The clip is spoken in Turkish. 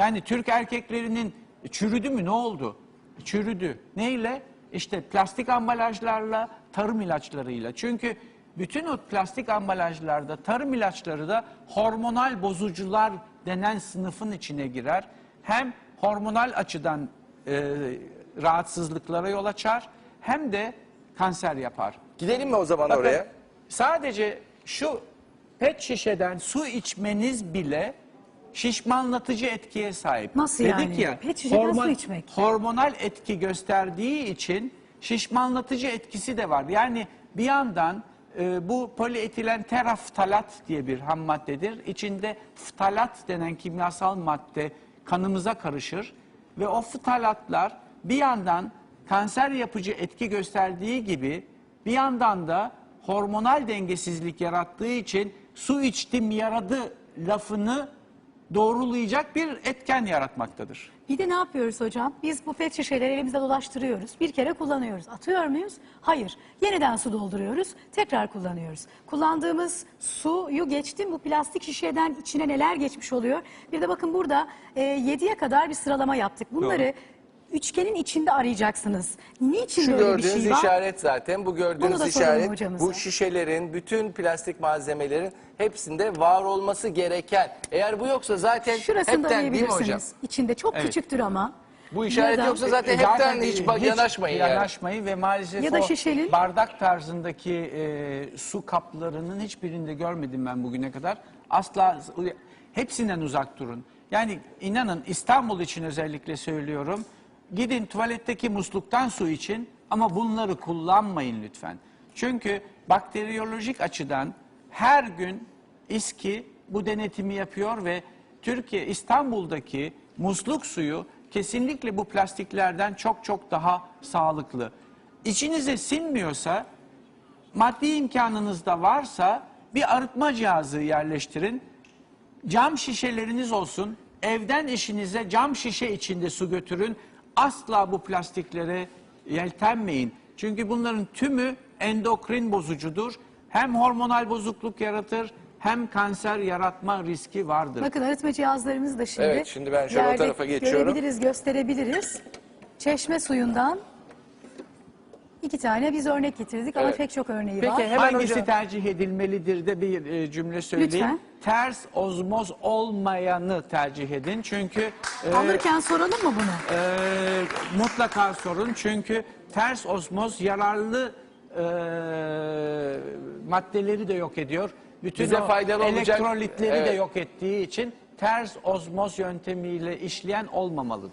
Yani Türk erkeklerinin çürüdü mü ne oldu? Çürüdü. Neyle? İşte plastik ambalajlarla, tarım ilaçlarıyla. Çünkü bütün o plastik ambalajlarda tarım ilaçları da hormonal bozucular denen sınıfın içine girer. Hem hormonal açıdan e, rahatsızlıklara yol açar hem de kanser yapar. Gidelim mi o zaman Bakın, oraya? Sadece şu pet şişeden su içmeniz bile şişmanlatıcı etkiye sahip. Nasıl Dedik yani? ya, Pet şişeden su içmek. Hormonal etki gösterdiği için şişmanlatıcı etkisi de var. Yani bir yandan e, bu polietilen teraftalat diye bir ham maddedir. İçinde ftalat denen kimyasal madde kanımıza karışır ve o ftalatlar bir yandan kanser yapıcı etki gösterdiği gibi bir yandan da hormonal dengesizlik yarattığı için su içtim yaradı lafını doğrulayacak bir etken yaratmaktadır. Bir de ne yapıyoruz hocam? Biz bu pet şişeleri elimizde dolaştırıyoruz. Bir kere kullanıyoruz. Atıyor muyuz? Hayır. Yeniden su dolduruyoruz. Tekrar kullanıyoruz. Kullandığımız suyu geçtim. Bu plastik şişeden içine neler geçmiş oluyor? Bir de bakın burada e, 7'ye kadar bir sıralama yaptık. Bunları üçgenin içinde arayacaksınız. Niçin Şu böyle bir gördüğünüz şey var? işaret zaten. Bu Bunu gördüğünüz da soralım işaret hocamıza. bu şişelerin, bütün plastik malzemelerin hepsinde var olması gereken. Eğer bu yoksa zaten Şurasını da hepten değil mi hocam? arayabilirsiniz. İçinde çok Evet. küçüktür ama. Bu işaret Ya da- yoksa zaten E, hepten hiç, bak- yanaşmayın yani. Yanaşmayın ve maalesef Ya da o şişenin- bardak tarzındaki e, su kaplarının hiçbirinde görmedim ben bugüne kadar. Asla hepsinden uzak durun. Yani inanın İstanbul için özellikle söylüyorum. Gidin tuvaletteki musluktan su için ama bunları kullanmayın lütfen. Çünkü bakteriyolojik açıdan her gün İSKİ bu denetimi yapıyor ve Türkiye İstanbul'daki musluk suyu kesinlikle bu plastiklerden çok çok daha sağlıklı. İçinize sinmiyorsa maddi imkanınız da varsa bir arıtma cihazı yerleştirin. Cam şişeleriniz olsun. Evden işinize cam şişe içinde su götürün. Asla bu plastiklere yeltenmeyin. Çünkü bunların tümü endokrin bozucudur. Hem hormonal bozukluk yaratır hem kanser yaratma riski vardır. Bakın arıtma cihazlarımız da şimdi. Evet, şimdi ben şöyle o yerde tarafa geçiyorum. Görebiliriz, gösterebiliriz. Çeşme suyundan iki tane biz örnek getirdik ama Evet. pek çok örneği Peki, var. hemen Hangisi hocam. tercih edilmelidir de bir e, cümle söyleyeyim. Lütfen. Ters ozmoz olmayanı tercih edin. Çünkü e, Alırken soralım mı bunu? e, mutlaka sorun. Çünkü ters ozmoz yararlı e, maddeleri de yok ediyor. Bütün Bize o faydalı olacak- elektrolitleri de Evet. yok ettiği için ters ozmoz yöntemiyle işleyen olmamalıdır.